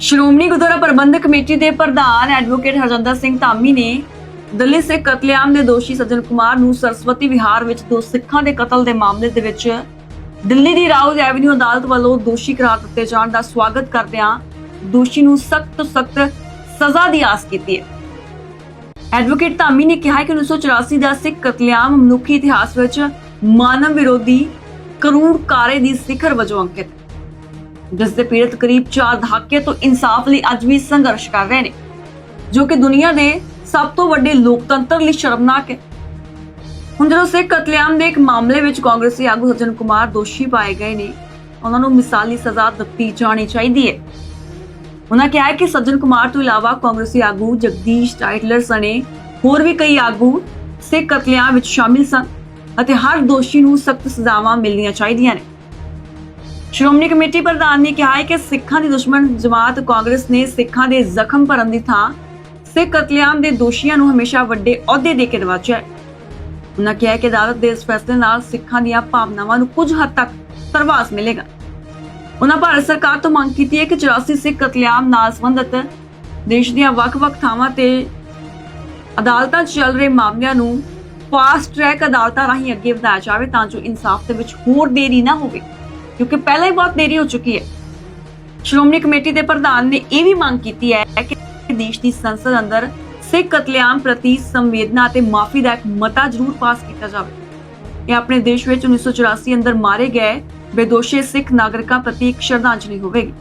ਸ਼੍ਰੋਮਣੀ ਗੁਰਦੁਆਰਾ ਪ੍ਰਬੰਧਕ committee ਦੇ ਪ੍ਰਧਾਨ advocate Harjinder Singh Dhami ਨੇ ਦਿੱਲੀ ਸਿੱਖ ਕਤਲੇਆਮ ਦੇ ਦੋਸ਼ੀ ਸੱਜਣ ਕੁਮਾਰ ਨੂੰ ਸਰਸਵਤੀ ਵਿਹਾਰ ਵਿੱਚ ਦੋ ਸਿੱਖਾਂ ਦੇ ਕਤਲ ਦੇ ਮਾਮਲੇ ਦੇ ਵਿੱਚ ਦਿੱਲੀ ਦੀ ਰਾਉਜ਼ ਐਵਨਿਊ ਅਦਾਲਤ ਵੱਲੋਂ ਦੋਸ਼ੀ ਕਰਾਰ ਦਿੱਤੇ ਜਾਣ ਦਾ ਸਵਾਗਤ ਕਰਦਿਆਂ ਦੋਸ਼ੀ ਨੂੰ ਸਖਤ ਤੋਂ ਸਖਤ ਸਜ਼ਾ ਦੀ ਆਸ ਕੀਤੀ ਹੈ। ਐਡਵੋਕੇਟ ਧਾਮੀ ਨੇ ਕਿਹਾ ਕਿ 1984 ਦਾ ਸਿੱਖ ਕਤਲੇਆਮ ਮਨੁੱਖੀ ਇਤਿਹਾਸ ਵਿੱਚ ਮਾਨਵ ਵਿਰੋਧੀ ਕਰੂਰ ਕਾਰੇ ਦੀ ਸਿਖਰ ਵਜੋਂ ਅੰਕਿਤ ਜਿਸ ਦੇ ਪੀੜਤ ਕਰੀਬ 4 ਦਹਾਕੇ ਤੋਂ ਇਨਸਾਫ ਲਈ ਅੱਜ ਵੀ ਸੰਘਰਸ਼ ਕਰ ਰਹੇ ਨੇ, ਜੋ ਕਿ ਦੁਨੀਆ ਦੇ ਸਭ ਤੋਂ ਵੱਡੇ ਲੋਕਤੰਤਰ ਲਈ ਸ਼ਰਮਨਾਕ ਹੈ। ਹੁਣ ਜਦੋਂ ਸਿੱਖ ਕਤਲੇਆਮ ਦੇ ਇੱਕ ਮਾਮਲੇ ਵਿੱਚ ਕਾਂਗਰਸੀ ਆਗੂ ਸੱਜਣ ਕੁਮਾਰ ਦੋਸ਼ੀ ਪਾਏ ਗਏ ਨੇ, ਉਹਨਾਂ ਨੂੰ ਮਿਸਾਲੀ ਸਜ਼ਾ ਦਿੱਤੀ ਜਾਣੀ ਚਾਹੀਦੀ ਹੈ। ਉਹਨਾਂ ਕਿਹਾ ਹੈ ਕਿ ਸੱਜਣ ਕੁਮਾਰ ਤੋਂ ਇਲਾਵਾ ਕਾਂਗਰਸੀ ਆਗੂ ਜਗਦੀਸ਼ ਟਾਈਟਲਰ ਸਣੇ ਹੋਰ ਵੀ ਕਈ ਆਗੂ ਸਿੱਖ ਕਤਲੇਆਮ ਵਿੱਚ ਸ਼ਾਮਿਲ ਸਨ ਅਤੇ ਹਰ ਦੋਸ਼ੀ ਨੂੰ ਸਖਤ ਸਜ਼ਾਵਾਂ ਮਿਲਣੀਆਂ ਚਾਹੀਦੀਆਂ ਨੇ। ਸ਼੍ਰੋਮਣੀ ਕਮੇਟੀ ਪ੍ਰਧਾਨ ਨੇ ਕਿਹਾ ਹੈ ਕਿ ਸਿੱਖਾਂ ਦੀ ਦੁਸ਼ਮਣ ਜਮਾਤ ਕਾਂਗਰਸ ਨੇ ਸਿੱਖਾਂ ਦੇ ਜ਼ਖਮ ਭਰਨ ਦੀ ਥਾਂ ਸਿੱਖ ਕਤਲੇਆਮ ਦੇ ਦੋਸ਼ੀਆਂ ਨੂੰ ਹਮੇਸ਼ਾ ਵੱਡੇ ਅਹੁਦੇ ਦੇ ਕੇ ਨਵਾਜਿਆ ਹੈ। ਉਹਨਾਂ ਕਿਹਾ ਕਿ ਅਦਾਲਤ ਦੇ ਇਸ ਫੈਸਲੇ ਨਾਲ ਸਿੱਖਾਂ ਦੀਆਂ ਭਾਵਨਾਵਾਂ ਨੂੰ ਕੁਝ ਹੱਦ ਤੱਕ ਪ੍ਰਵਾਸ ਮਿਲੇਗਾ। ਉਹਨਾਂ ਭਾਰਤ ਸਰਕਾਰ ਤੋਂ ਮੰਗ ਕੀਤੀ ਹੈ ਕਿ 84 ਸਿੱਖ ਕਤਲੇਆਮ ਨਾਲ ਸੰਬੰਧਿਤ ਦੇਸ਼ ਦੀਆਂ ਵੱਖ-ਵੱਖ ਥਾਵਾਂ ਤੇ ਅਦਾਲਤਾਂ 'ਚ ਚੱਲ ਰਹੇ ਮਾਮਲਿਆਂ ਨੂੰ ਫਾਸਟ ਟਰੈਕ ਅਦਾਲਤਾਂ ਰਾਹੀਂ ਅੱਗੇ ਵਧਾਇਆ ਜਾਵੇ ਤਾਂ ਜੋ ਇਨਸਾਫ ਦੇ ਵਿੱਚ ਹੋਰ ਦੇਰੀ ਨਾ ਹੋਵੇ। ਕਿਉਂਕਿ ਪਹਿਲਾਂ ਹੀ ਬਹੁਤ ਦੇਰੀ ਹੋ ਚੁੱਕੀ ਹੈ। ਸ਼੍ਰੋਮਣੀ ਕਮੇਟੀ ਦੇ ਪ੍ਰਧਾਨ ਨੇ ਇਹ ਵੀ ਮੰਗ ਕੀਤੀ ਹੈ ਕਿ ਦੇਸ਼ ਦੀ ਸੰਸਦ ਅੰਦਰ ਸਿੱਖ ਕਤਲੇਆਮ ਪ੍ਰਤੀ ਸੰਵੇਦਨਾ ਅਤੇ ਮਾਫੀ ਦਾ ਇੱਕ ਮਤਾ ਜ਼ਰੂਰ ਪਾਸ ਕੀਤਾ ਜਾਵੇ। ਇਹ ਆਪਣੇ ਦੇਸ਼ ਵਿੱਚ 1984 ਅੰਦਰ ਮਾਰੇ ਗਏ ਬੇਦੋਸ਼ੇ ਸਿੱਖ ਨਾਗਰਿਕਾਂ ਪ੍ਰਤੀ ਇੱਕ ਸ਼ਰਧਾਂਜਲੀ ਹੋਵੇਗੀ।